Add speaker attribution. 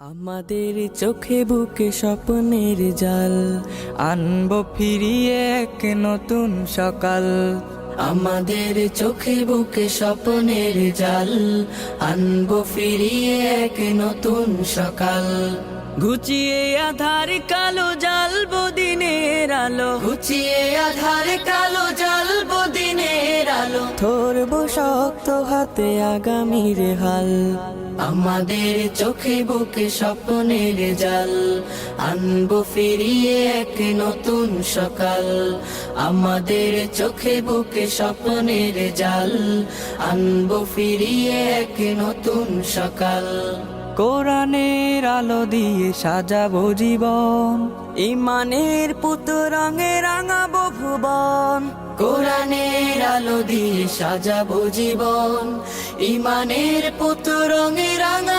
Speaker 1: আমাদের চোখে বুকে স্বপ্নের জাল। আনব ফিরিয়ে এক নতুন সকাল। আমাদের চোখে বুকে স্বপ্নের জাল। আনব ফিরিয়ে এক নতুন সকাল। ঘুচিয়ে আধার কালো জ্বালবো দিনের আলো। ঘুচিয়ে আধার কালো ধরবো শক্ত হাতে আগামীর হাল। আমাদের চোখে বুকে স্বপ্নের জাল। আনব ফিরিয়ে এক নতুন সকাল। আমাদের চোখে বুকে স্বপ্নের জাল। আনব ফিরিয়ে এক নতুন সকাল। কোরআনের আলো দিয়ে সাজাবো জীবন। ইমানের পুত রঙে রাঙাবো ভুবন। কোরআনের আলো দিয়ে সাজাবো জীবন। ইমানের পুত রঙে রাঙাবো